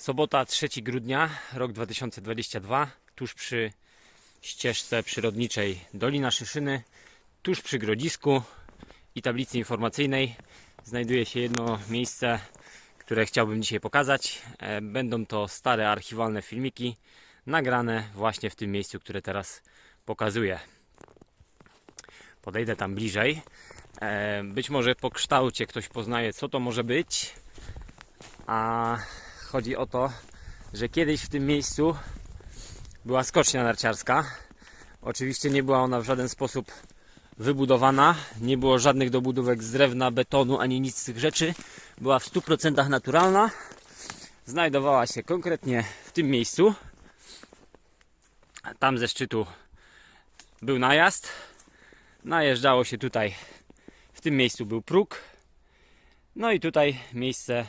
Sobota 3 grudnia, rok 2022, tuż przy ścieżce przyrodniczej Dolina Szyszyny, tuż przy Grodzisku i tablicy informacyjnej znajduje się jedno miejsce, które chciałbym dzisiaj pokazać. E, Będą to stare archiwalne filmiki nagrane właśnie w tym miejscu, które teraz pokazuję. Podejdę tam bliżej. E, Być może po kształcie ktoś poznaje, co to może być. A chodzi o to, że kiedyś w tym miejscu była skocznia narciarska. Oczywiście nie była ona w żaden sposób wybudowana, nie było żadnych dobudówek z drewna, betonu ani nic z tych rzeczy. Była w 100% naturalna. Znajdowała się konkretnie w tym miejscu. Tam ze szczytu był najazd. Najeżdżało się tutaj. W tym miejscu był próg. No i tutaj miejsce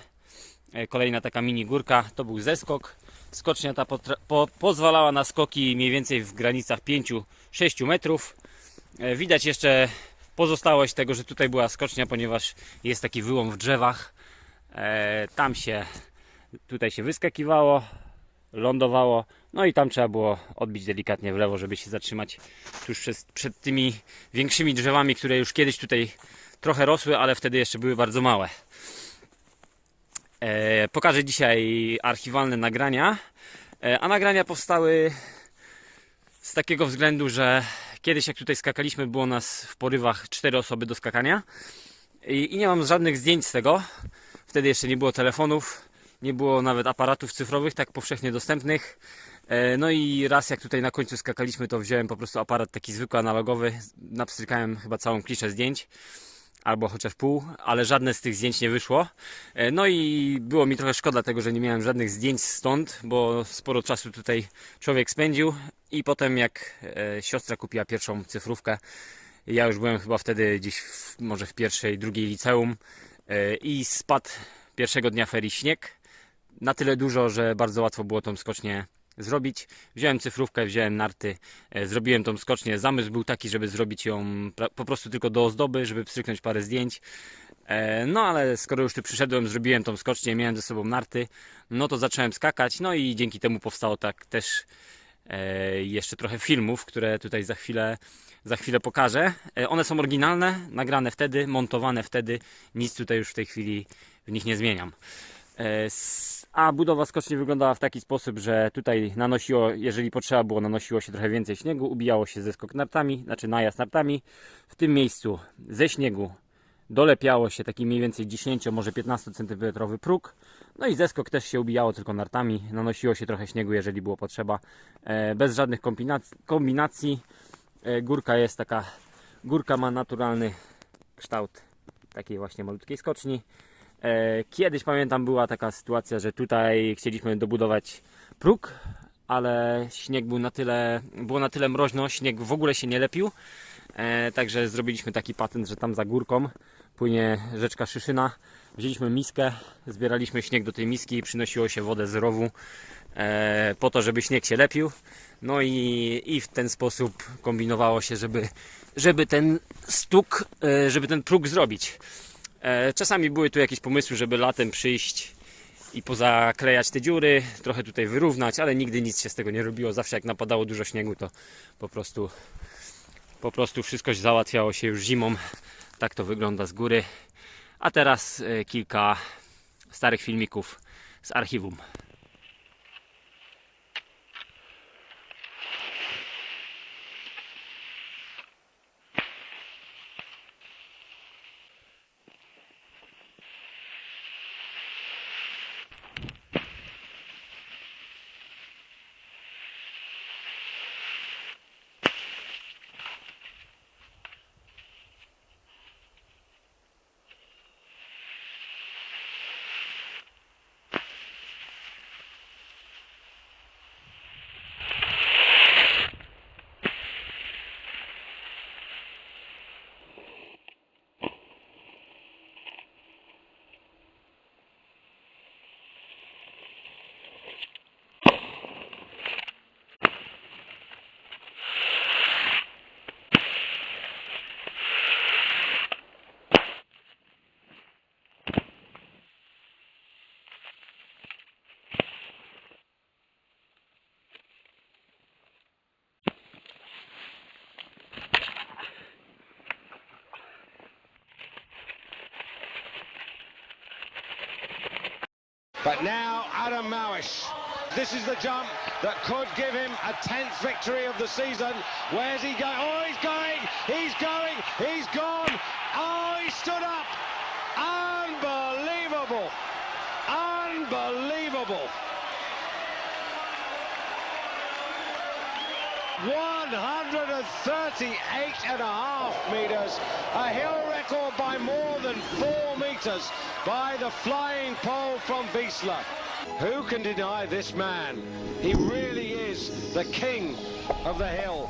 Kolejna taka mini górka to był zeskok. Skocznia ta po, pozwalała na skoki mniej więcej w granicach 5-6 metrów. E, Widać jeszcze pozostałość tego, że tutaj była skocznia, ponieważ jest taki wyłom w drzewach. E, Tam się, tutaj się wyskakiwało, lądowało, no i tam trzeba było odbić delikatnie w lewo, żeby się zatrzymać tuż przed tymi większymi drzewami, które już kiedyś tutaj trochę rosły, ale wtedy jeszcze były bardzo małe. E, pokażę dzisiaj archiwalne nagrania. E, a nagrania powstały z takiego względu, że kiedyś jak tutaj skakaliśmy, było nas w porywach cztery osoby do skakania. I, I nie mam żadnych zdjęć z tego. Wtedy jeszcze nie było telefonów, nie było nawet aparatów cyfrowych tak powszechnie dostępnych. E, No i raz jak tutaj na końcu skakaliśmy, to wziąłem po prostu aparat taki zwykły, analogowy. Napstrykałem chyba całą kliszę zdjęć albo chociaż pół, ale żadne z tych zdjęć nie wyszło. E, No i było mi trochę szkoda tego, że nie miałem żadnych zdjęć stąd, bo sporo czasu tutaj człowiek spędził i potem jak e, siostra kupiła pierwszą cyfrówkę, ja już byłem chyba wtedy gdzieś w, może w pierwszej, drugiej liceum e, i spadł pierwszego dnia ferii śnieg. Na tyle dużo, że bardzo łatwo było tą skocznię zrobić. Wziąłem cyfrówkę, wziąłem narty, e, zrobiłem tą skocznię. Zamysł był taki, żeby zrobić ją po prostu tylko do ozdoby, żeby pstryknąć parę zdjęć. E, No ale skoro już tu przyszedłem, zrobiłem tą skocznię, miałem ze sobą narty, no to zacząłem skakać, no i dzięki temu powstało tak też e, jeszcze trochę filmów, które tutaj za chwilę, za chwilę pokażę. One są oryginalne, nagrane wtedy, montowane wtedy, nic tutaj już w tej chwili w nich nie zmieniam. A budowa skoczni wyglądała w taki sposób, że tutaj nanosiło, jeżeli potrzeba było, nanosiło się trochę więcej śniegu, ubijało się ze skok nartami, znaczy najazd nartami. W tym miejscu ze śniegu dolepiało się taki mniej więcej 10, może 15 cm próg. No i zeskok też się ubijało tylko nartami, nanosiło się trochę śniegu, jeżeli było potrzeba, e, bez żadnych kombinac- kombinacji. E, Górka jest taka, górka ma naturalny kształt takiej właśnie malutkiej skoczni. E, Kiedyś pamiętam była taka sytuacja, że tutaj chcieliśmy dobudować próg, ale śnieg był na tyle, było na tyle mroźno, śnieg w ogóle się nie lepił. E, także zrobiliśmy taki patent, że tam za górką płynie rzeczka Szyszyna. Wzięliśmy miskę, zbieraliśmy śnieg do tej miski i przynosiło się wodę z rowu e, po to, żeby śnieg się lepił. No i, i w ten sposób kombinowało się, żeby, żeby ten stuk, żeby ten próg zrobić. E, Czasami były tu jakieś pomysły, żeby latem przyjść i pozaklejać te dziury, trochę tutaj wyrównać, ale nigdy nic się z tego nie robiło. Zawsze jak napadało dużo śniegu, to po prostu, po prostu wszystko załatwiało się już zimą. Tak to wygląda z góry. A teraz e, kilka starych filmików z archiwum. But now Adam Mawish. This is the jump that could give him a 10th victory of the season. Where's he going? Oh, he's going! He's going! He's gone! Oh, he stood up! Unbelievable! Unbelievable! 138 and a half metres, a hill record by more than four metres by the flying pole from Wiesla. Who can deny this man? He really is the king of the hill.